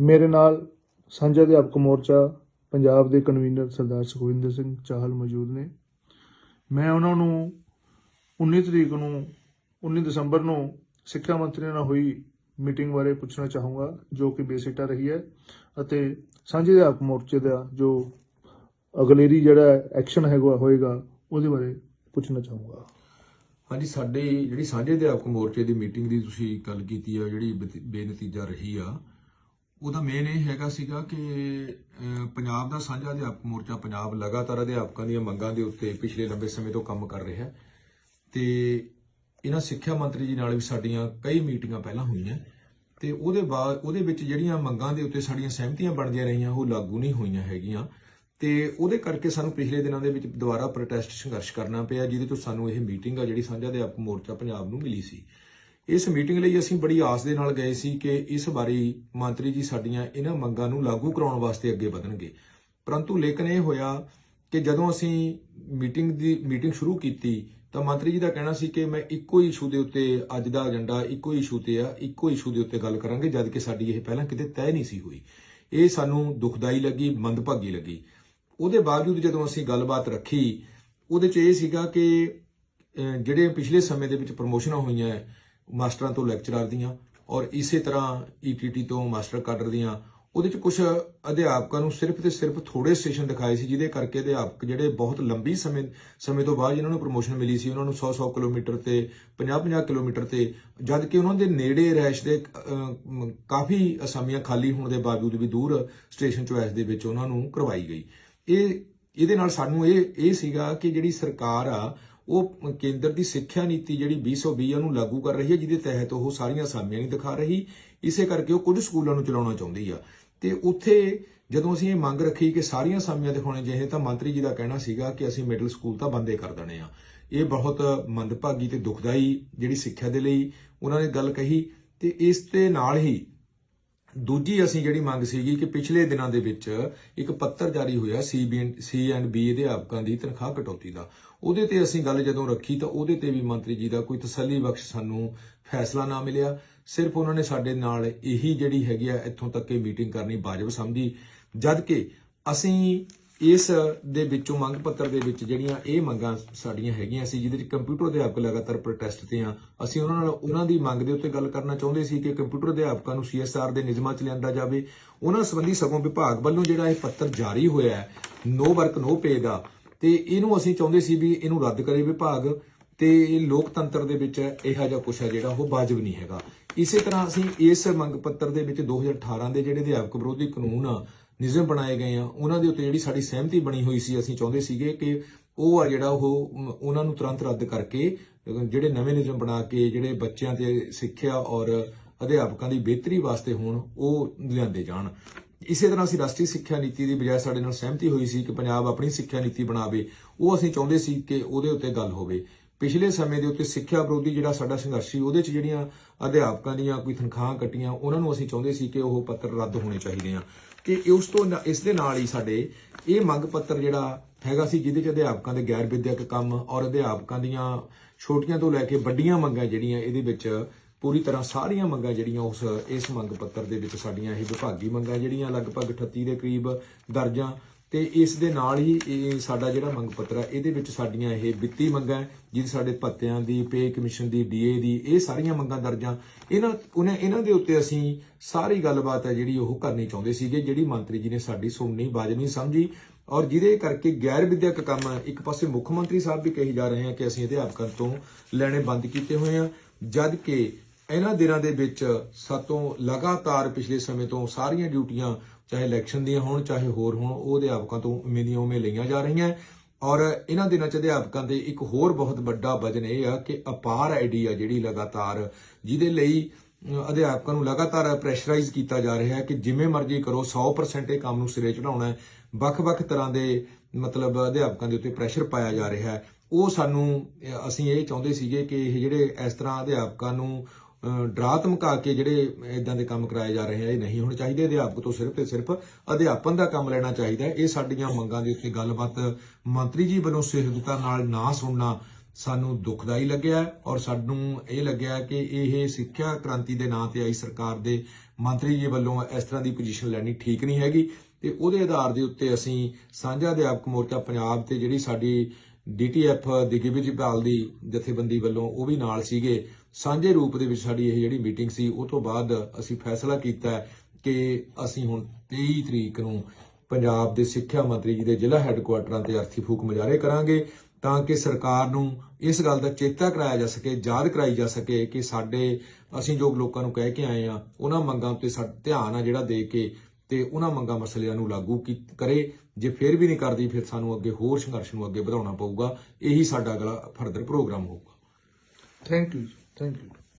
ਮੇਰੇ ਨਾਲ ਸਾਂਝਾ ਅਧਿਆਪਕ ਮੋਰਚਾ ਪੰਜਾਬ ਦੇ ਕਨਵੀਨਰ ਸਰਦਾਰ ਸੁਖਵਿੰਦਰ ਸਿੰਘ ਚਾਹਲ ਮੌਜੂਦ ਨੇ। ਮੈਂ ਉਹਨਾਂ ਨੂੰ 19 ਤਰੀਕ ਨੂੰ 19 ਦਸੰਬਰ ਨੂੰ ਸਿੱਖਿਆ ਮੰਤਰੀ ਨਾਲ ਹੋਈ ਮੀਟਿੰਗ ਬਾਰੇ ਪੁੱਛਣਾ ਚਾਹੂੰਗਾ, ਜੋ ਕਿ ਬੇਸਿੱਟਾ ਰਹੀ ਹੈ ਅਤੇ ਸਾਂਝੇ ਅਧਿਆਪਕ ਮੋਰਚੇ ਦਾ ਜੋ ਅਗਲੇਰੀ ਜਿਹੜਾ ਐਕਸ਼ਨ ਹੈਗਾ, ਹੋਏਗਾ, ਉਹਦੇ ਬਾਰੇ ਪੁੱਛਣਾ ਚਾਹੂੰਗਾ। ਹਾਂਜੀ, ਸਾਡੀ ਜਿਹੜੀ ਸਾਂਝੇ ਅਧਿਆਪਕ ਮੋਰਚੇ ਦੀ ਮੀਟਿੰਗ ਦੀ ਤੁਸੀਂ ਗੱਲ ਕੀਤੀ ਆ, ਜਿਹੜੀ ਬਤ- ਬੇਨਤੀਜਾ ਰਹੀ ਆ ਉਹਦਾ ਮੇਨ ਇਹ ਹੈਗਾ ਸੀਗਾ ਕਿ ਪੰਜਾਬ ਦਾ ਸਾਂਝਾ ਅਧਿਆਪਕ ਮੋਰਚਾ ਪੰਜਾਬ ਲਗਾਤਾਰ ਅਧਿਆਪਕਾਂ ਦੀਆਂ ਮੰਗਾਂ ਦੇ ਉੱਤੇ ਪਿਛਲੇ ਲੰਬੇ ਸਮੇਂ ਤੋਂ ਕੰਮ ਕਰ ਰਿਹਾ ਹੈ। ਤੇ ਇਹਨਾਂ ਸਿੱਖਿਆ ਮੰਤਰੀ ਜੀ ਨਾਲ ਵੀ ਸਾਡੀਆਂ ਕਈ ਮੀਟਿੰਗਾਂ ਪਹਿਲਾਂ ਹੋਈਆਂ। ਤੇ ਉਹਦੇ ਬਾਅਦ, ਉਹਦੇ ਵਿੱਚ ਜਿਹੜੀਆਂ ਮੰਗਾਂ ਦੇ ਉੱਤੇ ਸਾਡੀਆਂ ਸਹਿਮਤੀਆਂ ਬਣਦੀਆਂ ਰਹੀਆਂ, ਉਹ ਲਾਗੂ ਨਹੀਂ ਹੋਈਆਂ ਹੈਗੀਆਂ। ਤੇ ਉਹਦੇ ਕਰਕੇ ਸਾਨੂੰ ਪਿਛਲੇ ਦਿਨਾਂ ਦੇ ਵਿੱਚ ਦੁਬਾਰਾ ਪ੍ਰੋਟੈਸਟ ਸੰਘਰਸ਼ ਕਰਨਾ ਪਿਆ, ਜਿਹਦੇ ਤੋਂ ਸਾਨੂੰ ਇਹ ਮੀਟਿੰਗ ਆ ਜਿਹੜੀ ਸਾਂਝਾ ਅਧਿਆਪਕ ਮੋਰਚਾ ਪੰਜਾਬ ਨੂੰ ਮਿਲੀ ਸੀ। ਇਸ ਮੀਟਿੰਗ ਲਈ ਅਸੀਂ ਬੜੀ ਆਸ ਦੇ ਨਾਲ ਗਏ ਸੀ ਕਿ ਇਸ ਵਾਰੀ ਮੰਤਰੀ ਜੀ ਸਾਡੀਆਂ ਇਹਨਾਂ ਮੰਗਾਂ ਨੂੰ ਲਾਗੂ ਕਰਾਉਣ ਵਾਸਤੇ ਅੱਗੇ ਵਧਣਗੇ। ਪਰੰਤੂ ਲੇਕਿਨ ਇਹ ਹੋਇਆ ਕਿ ਜਦੋਂ ਅਸੀਂ ਮੀਟਿੰਗ ਦੀ, ਮੀਟਿੰਗ ਸ਼ੁਰੂ ਕੀਤੀ ਤਾਂ ਮੰਤਰੀ ਜੀ ਦਾ ਕਹਿਣਾ ਸੀ ਕਿ ਮੈਂ ਇੱਕੋ ਹੀ ਇਸ਼ੂ ਦੇ ਉੱਤੇ ਅੱਜ ਦਾ ਏਜੰਡਾ ਇੱਕੋ ਹੀ ਇਸ਼ੂ ਤੇ ਆ, ਇੱਕੋ ਇਸ਼ੂ ਦੇ ਉੱਤੇ ਗੱਲ ਕਰਾਂਗੇ, ਜਦ ਕਿ ਸਾਡੀ ਇਹ ਪਹਿਲਾਂ ਕਿਤੇ ਤੈਅ ਨਹੀਂ ਸੀ ਹੋਈ। ਇਹ ਸਾਨੂੰ ਦੁਖਦਾਈ ਲੱਗੀ, ਮੰਦਭਾਗੀ ਲੱਗੀ। ਉਹਦੇ ਬਾਵਜੂਦ ਜਦੋਂ ਅਸੀਂ ਗੱਲਬਾਤ ਰੱਖੀ, ਉਹਦੇ 'ਚ ਇਹ ਸੀਗਾ ਕਿ ਜਿਹੜੇ ਪਿਛਲੇ ਸਮੇਂ ਦੇ ਵਿੱਚ ਪ੍ਰਮੋਸ਼ਨਾਂ ਹੋਈਆਂ ਮਾਸਟਰਾਂ ਤੋਂ ਲੈਕਚਰਰ ਦੀਆਂ ਔਰ ਇਸੇ ਤਰ੍ਹਾਂ ਈਟੀਟੀ ਤੋਂ ਮਾਸਟਰ ਕਾਡਰ ਦੀਆਂ, ਉਹਦੇ 'ਚ ਕੁਝ ਅਧਿਆਪਕਾਂ ਨੂੰ ਸਿਰਫ ਤੇ ਸਿਰਫ ਥੋੜੇ ਸਟੇਸ਼ਨ ਦਿਖਾਏ ਸੀ, ਜਿਹਦੇ ਕਰਕੇ ਅਧਿਆਪਕ ਜਿਹੜੇ ਬਹੁਤ ਲੰਬੀ ਸਮੇਂ ਸਮੇਂ ਤੋਂ ਬਾਅਦ ਜਿਨ੍ਹਾਂ ਨੂੰ ਪ੍ਰਮੋਸ਼ਨ ਮਿਲੀ ਸੀ, ਉਹਨਾਂ ਨੂੰ 100-100 ਕਿਲੋਮੀਟਰ ਤੇ 50-50 ਕਿਲੋਮੀਟਰ ਤੇ, ਜਦ ਕਿ ਉਹਨਾਂ ਦੇ ਨੇੜੇ ਰਹਿਸ਼ ਦੇ ਕਾਫੀ ਅਸਾਮੀਆਂ ਖਾਲੀ ਹੋਣ ਦੇ ਬਾਵਜੂਦ ਵੀ ਦੂਰ ਸਟੇਸ਼ਨ ਚੁਆਇਸ ਦੇ ਵਿੱਚ ਉਹਨਾਂ ਨੂੰ ਕਰਵਾਈ ਗਈ। ਇਹ, ਇਹਦੇ ਨਾਲ ਸਾਨੂੰ ਇਹ ਇਹ ਸੀਗਾ ਕਿ ਜਿਹੜੀ ਸਰਕਾਰ ਆ ਉਹ ਕੇਂਦਰ ਦੀ ਸਿੱਖਿਆ ਨੀਤੀ ਜਿਹੜੀ 2020 ਨੂੰ ਲਾਗੂ ਕਰ ਰਹੀ ਹੈ, ਜਿਹਦੇ ਤਹਿਤ ਉਹ ਸਾਰੀਆਂ ਅਸਾਮੀਆਂ ਨਹੀਂ ਦਿਖਾ ਰਹੀ। ਇਸੇ ਕਰਕੇ ਉਹ ਕੁਝ ਸਕੂਲਾਂ ਨੂੰ ਚਲਾਉਣਾ ਚਾਹੁੰਦੀ ਆ। ਤੇ ਉੱਥੇ ਜਦੋਂ ਅਸੀਂ ਇਹ ਮੰਗ ਰੱਖੀ ਕਿ ਸਾਰੀਆਂ ਅਸਾਮੀਆਂ ਦਿਖਾਉਣੇ ਜਿਹੇ ਤਾਂ ਮੰਤਰੀ ਜੀ ਦਾ ਕਹਿਣਾ ਸੀਗਾ ਕਿ ਅਸੀਂ ਮਿਡਲ ਸਕੂਲ ਤਾਂ ਬੰਦੇ ਕਰ ਦੇਣੇ ਆ। ਇਹ ਬਹੁਤ ਮੰਦਭਾਗੀ ਤੇ ਦੁਖਦਾਈ ਜਿਹੜੀ ਸਿੱਖਿਆ ਦੇ ਲਈ ਉਹਨਾਂ ਨੇ ਗੱਲ ਕਹੀ। ਤੇ ਇਸ ਦੇ ਨਾਲ ਹੀ ਦੂਜੀ ਅਸੀਂ ਜਿਹੜੀ ਮੰਗ ਸੀਗੀ ਕਿ ਪਿਛਲੇ ਦਿਨਾਂ ਦੇ ਵਿੱਚ ਇੱਕ ਪੱਤਰ ਜਾਰੀ ਹੋਇਆ ਸੀ ਐਂਡ ਬੀ ਅਧਿਆਪਕਾਂ ਦੀ ਤਨਖਾਹ ਕਟੌਤੀ ਦਾ। ਉਹਦੇ ਤੇ ਅਸੀਂ ਗੱਲ ਜਦੋਂ ਰੱਖੀ ਤਾਂ ਉਹਦੇ ਤੇ ਵੀ ਮੰਤਰੀ ਜੀ ਦਾ ਕੋਈ ਤਸੱਲੀ ਬਖਸ਼ ਸਾਨੂੰ ਫੈਸਲਾ ਨਾ ਮਿਲਿਆ। ਸਿਰਫ ਉਹਨਾਂ ਨੇ ਸਾਡੇ ਨਾਲ ਇਹੀ ਜਿਹੜੀ ਹੈਗੀ ਆ ਇੱਥੋਂ ਤੱਕ ਕਿ ਮੀਟਿੰਗ ਕਰਨੀ ਵਾਜਬ ਸਮਝੀ। ਜਦ ਕਿ ਅਸੀਂ ਇਸ ਦੇ ਵਿੱਚੋਂ ਮੰਗ ਪੱਤਰ ਦੇ ਵਿੱਚ ਜਿਹੜੀਆਂ ਇਹ ਮੰਗਾਂ ਸਾਡੀਆਂ ਹੈਗੀਆਂ ਸੀ, ਜਿਹਦੇ ਵਿੱਚ ਕੰਪਿਊਟਰ ਅਧਿਆਪਕ ਲਗਾਤਾਰ ਪ੍ਰੋਟੈਸਟ ਤੇ ਆ। ਅਸੀਂ ਉਹਨਾਂ ਨਾਲ, ਉਹਨਾਂ ਦੀ ਮੰਗ ਦੇ ਉੱਤੇ ਗੱਲ ਕਰਨਾ ਚਾਹੁੰਦੇ ਸੀ ਕਿ ਕੰਪਿਊਟਰ ਅਧਿਆਪਕਾਂ ਨੂੰ ਸੀਐਸਆਰ ਦੇ ਨਿਯਮਾਂ 'ਚ ਲਿਆਂਦਾ ਜਾਵੇ। ਉਹਨਾਂ ਸੰਬੰਧੀ ਸਗੋਂ ਵਿਭਾਗ ਵੱਲੋਂ ਜਿਹੜਾ ਇਹ ਪੱਤਰ ਜਾਰੀ ਹੋਇਆ ਹੈ ਨੋ ਵਰਕ ਨੋ ਪੇ ਦਾ, ਤੇ ਇਹਨੂੰ ਅਸੀਂ ਚਾਹੁੰਦੇ ਸੀ ਵੀ ਇਹਨੂੰ ਰੱਦ ਕਰੇ ਵਿਭਾਗ, ਤੇ ਇਹ ਲੋਕਤੰਤਰ ਦੇ ਵਿੱਚ ਇਹੋ ਜਿਹਾ ਕੁਛ ਹੈ ਜਿਹੜਾ ਉਹ ਵਾਜਬ ਨਹੀਂ ਹੈਗਾ। ਇਸੇ ਤਰ੍ਹਾਂ ਅਸੀਂ ਇਸ ਮੰਗ ਪੱਤਰ ਦੇ ਵਿੱਚ 2018 ਦੇ ਜਿਹੜੇ ਅਧਿਆਪਕ ਵਿਰੋਧੀ ਕਾਨੂੰਨ ਆ ਨਿਯਮ ਬਣਾਏ ਗਏ ਆ। ਉਹਨਾਂ ਦੇ ਉੱਤੇ ਜਿਹੜੀ ਸਾਡੀ ਸਹਿਮਤੀ ਬਣੀ ਹੋਈ ਸੀ, ਅਸੀਂ ਚਾਹੁੰਦੇ ਸੀਗੇ ਕਿ ਉਹ ਆ ਜਿਹੜਾ ਉਹ ਉਹਨਾਂ ਨੂੰ ਤੁਰੰਤ ਰੱਦ ਕਰਕੇ, ਜਿਹੜੇ ਨਵੇਂ ਨਿਯਮ ਬਣਾ ਕੇ, ਜਿਹੜੇ ਬੱਚਿਆਂ ਤੇ ਸਿੱਖਿਆ ਔਰ ਅਧਿਆਪਕਾਂ ਦੀ ਬਿਹਤਰੀ ਵਾਸਤੇ ਹੋਣ, ਉਹ ਲਿਆਂਦੇ ਜਾਣ। ਇਸੇ ਤਰ੍ਹਾਂ ਅਸੀਂ ਰਾਸ਼ਟਰੀ ਸਿੱਖਿਆ ਨੀਤੀ ਦੀ ਬਜਾਏ ਸਾਡੇ ਨਾਲ ਸਹਿਮਤੀ ਹੋਈ ਸੀ ਕਿ ਪੰਜਾਬ ਆਪਣੀ ਸਿੱਖਿਆ ਨੀਤੀ ਬਣਾਵੇ, ਉਹ ਅਸੀਂ ਚਾਹੁੰਦੇ ਸੀ ਕਿ ਉਹਦੇ ਉੱਤੇ ਗੱਲ ਹੋਵੇ। ਪਿਛਲੇ ਸਮੇਂ ਦੇ ਉੱਤੇ ਸਿੱਖਿਆ ਵਿਰੋਧੀ ਜਿਹੜਾ ਸਾਡਾ ਸੰਘਰਸ਼ ਸੀ, ਉਹਦੇ 'ਚ ਜਿਹੜੀਆਂ ਅਧਿਆਪਕਾਂ ਦੀਆਂ ਕੋਈ ਤਨਖਾਹਾਂ ਕੱਟੀਆਂ, ਉਹਨਾਂ ਨੂੰ ਅਸੀਂ ਚਾਹੁੰਦੇ ਸੀ ਕਿ ਉਹ ਪੱਤਰ ਰੱਦ ਹੋਣੇ ਚਾਹੀਦੇ ਆ। ਕਿ ਉਸ ਤੋਂ ਇਸ ਦੇ ਨਾਲ ਹੀ ਸਾਡੇ ਇਹ ਮੰਗ ਪੱਤਰ ਜਿਹੜਾ ਹੈਗਾ ਸੀ, ਜਿਹਦੇ 'ਚ ਅਧਿਆਪਕਾਂ ਦੇ ਗੈਰ ਵਿਦਿਅਕ ਕੰਮ ਔਰ ਅਧਿਆਪਕਾਂ ਦੀਆਂ ਛੋਟੀਆਂ ਤੋਂ ਲੈ ਕੇ ਵੱਡੀਆਂ ਮੰਗਾਂ ਜਿਹੜੀਆਂ ਇਹਦੇ ਵਿੱਚ ਪੂਰੀ ਤਰ੍ਹਾਂ ਸਾਰੀਆਂ ਮੰਗਾਂ ਜਿਹੜੀਆਂ ਉਸ ਇਸ ਮੰਗ ਪੱਤਰ ਦੇ ਵਿੱਚ ਸਾਡੀਆਂ ਇਹ ਵਿਭਾਗੀ ਮੰਗਾਂ ਜਿਹੜੀਆਂ ਲਗਭਗ 38 ਦੇ ਕਰੀਬ ਦਰਜਾਂ ਤੇ ਇਸ ਦੇ ਨਾਲ ਹੀ ਇਹ ਸਾਡਾ ਜਿਹੜਾ ਮੰਗ ਪੱਤਰ ਹੈ ਇਹਦੇ ਵਿੱਚ ਸਾਡੀਆਂ ਇਹ ਵਿੱਤੀ ਮੰਗਾਂ ਜਿਹਦੀ ਸਾਡੇ ਭੱਤਿਆਂ ਦੀ, ਪੇ ਕਮਿਸ਼ਨ ਦੀ ਡੀਏ ਦੀ, ਇਹ ਸਾਰੀਆਂ ਮੰਗਾਂ ਦਰਜਾਂ, ਇਹਨਾਂ, ਉਹਨਾਂ, ਇਹਨਾਂ ਦੇ ਉੱਤੇ ਅਸੀਂ ਸਾਰੀ ਗੱਲਬਾਤ ਹੈ ਜਿਹੜੀ ਉਹ ਕਰਨੀ ਚਾਹੁੰਦੇ ਸੀਗੇ, ਜਿਹੜੀ ਮੰਤਰੀ ਜੀ ਨੇ ਸਾਡੀ ਸੁਣਨੀ ਵਾਜਬ ਸਮਝੀ, ਔਰ ਜਿਹਦੇ ਕਰਕੇ ਗੈਰ ਵਿਦਿਅਕ ਕੰਮ, ਇੱਕ ਪਾਸੇ ਮੁੱਖ ਮੰਤਰੀ ਸਾਹਿਬ ਵੀ ਕਹੀ ਜਾ ਰਹੇ ਆ ਕਿ ਅਸੀਂ ਅਧਿਆਪਕਾਂ ਤੋਂ ਲੈਣੇ ਬੰਦ ਕੀਤੇ ਹੋਏ ਆ, ਜਦ ਕਿ ਇਹਨਾਂ ਦਿਨਾਂ ਦੇ ਵਿੱਚ ਸਾਤੋਂ ਲਗਾਤਾਰ ਪਿਛਲੇ ਸਮੇਂ ਤੋਂ ਸਾਰੀਆਂ ਡਿਊਟੀਆਂ ਚਾਹੇ ਇਲੈਕਸ਼ਨ ਦੀਆਂ ਹੋਣ, ਚਾਹੇ ਹੋਰ ਹੋਣ, ਉਹ ਅਧਿਆਪਕਾਂ ਤੋਂ ਉਵੇਂ ਦੀਆਂ ਉਵੇਂ ਲਈਆਂ ਜਾ ਰਹੀਆਂ। ਔਰ ਇਹਨਾਂ ਦਿਨਾਂ ਚ ਅਧਿਆਪਕਾਂ ਦੇ ਇੱਕ ਹੋਰ ਬਹੁਤ ਵੱਡਾ ਵਜਨ ਇਹ ਆ ਕਿ ਅਪਾਰ ਆਈਡੀ ਆ ਜਿਹੜੀ ਲਗਾਤਾਰ, ਜਿਹਦੇ ਲਈ ਅਧਿਆਪਕਾਂ ਨੂੰ ਲਗਾਤਾਰ ਪ੍ਰੈਸ਼ਰਾਈਜ਼ ਕੀਤਾ ਜਾ ਰਿਹਾ ਹੈ ਕਿ ਜਿਵੇਂ ਮਰਜ਼ੀ ਕਰੋ 100% ਇਹ ਕੰਮ ਨੂੰ ਸਿਰੇ ਚੜਾਉਣਾ ਹੈ। ਵੱਖ-ਵੱਖ ਤਰ੍ਹਾਂ ਦੇ ਮਤਲਬ ਅਧਿਆਪਕਾਂ ਦੇ ਉੱਤੇ ਪ੍ਰੈਸ਼ਰ ਪਾਇਆ ਜਾ ਰਿਹਾ ਹੈ। ਉਹ ਸਾਨੂੰ ਅਸੀਂ ਇਹ ਚਾਹੁੰਦੇ ਸੀਗੇ ਕਿ ਇਹ ਜਿਹੜੇ ਇਸ ਤਰ੍ਹਾਂ ਅਧਿਆਪਕਾਂ ਨੂੰ ਡਰਾ ਧਮਕਾ ਕੇ ਜਿਹੜੇ ਇਦਾਂ ਦੇ ਕੰਮ ਕਰਾਏ ਜਾ ਰਹੇ ਆ, ਇਹ ਨਹੀਂ ਹੋਣੇ ਚਾਹੀਦੇ। ਅਧਿਆਪਕ ਤੋਂ ਸਿਰਫ ਤੇ ਸਿਰਫ ਅਧਿਆਪਨ ਦਾ ਕੰਮ ਲੈਣਾ ਚਾਹੀਦਾ ਇਹ ਸਾਡੀਆਂ ਮੰਗਾਂ ਦੇ ਉੱਤੇ ਗੱਲਬਾਤ ਮੰਤਰੀ ਜੀ ਵੱਲੋਂ ਸਹਿਜਤਾ ਨਾਲ ਨਾ ਸੁਣਨਾ ਸਾਨੂੰ ਦੁਖਦਾਈ ਲੱਗਿਆ ਔਰ ਸਾਨੂੰ ਇਹ ਲੱਗਿਆ ਕਿ ਇਹ ਸਿੱਖਿਆ ਕ੍ਰਾਂਤੀ ਦੇ ਨਾਂ ਤੇ ਆਈ ਸਰਕਾਰ ਦੇ ਮੰਤਰੀ ਜੀ ਵੱਲੋਂ ਇਸ ਤਰ੍ਹਾਂ ਦੀ ਪੋਜੀਸ਼ਨ ਲੈਣੀ ਠੀਕ ਨਹੀਂ ਹੈਗੀ। ਤੇ ਉਹਦੇ ਆਧਾਰ ਦੇ ਉੱਤੇ ਅਸੀਂ ਸਾਂਝਾ ਅਧਿਆਪਕ ਮੋਰਚਾ ਪੰਜਾਬ ਤੇ ਜਿਹੜੀ ਸਾਡੀ ਡੀਟੀਐਫ ਦਿੱਗੀ ਵਿਜੀਪਾਲ ਦੀ ਜਥੇਬੰਦੀ ਵੱਲੋਂ ਉਹ ਵੀ ਨਾਲ ਸੀਗੇ। ਸਾਂਝੇ ਰੂਪ ਦੇ ਵਿੱਚ ਸਾਡੀ ਇਹ ਜਿਹੜੀ ਮੀਟਿੰਗ ਸੀ, ਉਹ ਤੋਂ ਬਾਅਦ ਅਸੀਂ ਫੈਸਲਾ ਕੀਤਾ ਕਿ ਅਸੀਂ ਹੁਣ 23 ਤਰੀਕ ਨੂੰ ਪੰਜਾਬ ਦੇ ਸਿੱਖਿਆ ਮੰਤਰੀ ਜੀ ਦੇ ਜ਼ਿਲ੍ਹਾ ਹੈੱਡਕੁਆਟਰਾਂ ਤੇ ਅਰਥੀ ਫੂਕ ਮੁਜ਼ਾਹਰੇ ਕਰਾਂਗੇ ਤਾਂ ਕਿ ਸਰਕਾਰ ਨੂੰ ਇਸ ਗੱਲ ਦਾ ਚੇਤਾ ਕਰਾਇਆ ਜਾ ਸਕੇ, ਯਾਦ ਕਰਾਈ ਜਾ ਸਕੇ ਕਿ ਸਾਡੇ ਅਸੀਂ ਜੋ ਲੋਕਾਂ ਨੂੰ ਕਹਿ ਕੇ ਆਏ ਆ ਉਹਨਾਂ ਮੰਗਾਂ ਉੱਤੇ ਸਾਡਾ ਧਿਆਨ ਆ ਜਿਹੜਾ ਦੇ ਕੇ ਤੇ ਉਹਨਾਂ ਮੰਗਾਂ ਮਸਲਿਆਂ ਨੂੰ ਲਾਗੂ ਕਰੇ। ਜੇ ਫਿਰ ਵੀ ਨਹੀਂ ਕਰਦੀ, ਫਿਰ ਸਾਨੂੰ ਅੱਗੇ ਹੋਰ ਸੰਘਰਸ਼ ਨੂੰ ਅੱਗੇ ਵਧਾਉਣਾ ਪਊਗਾ। ਇਹੀ ਸਾਡਾ ਅਗਲਾ ਫਰਦਰ ਪ੍ਰੋਗਰਾਮ ਹੋਊਗਾ। Thank you thank you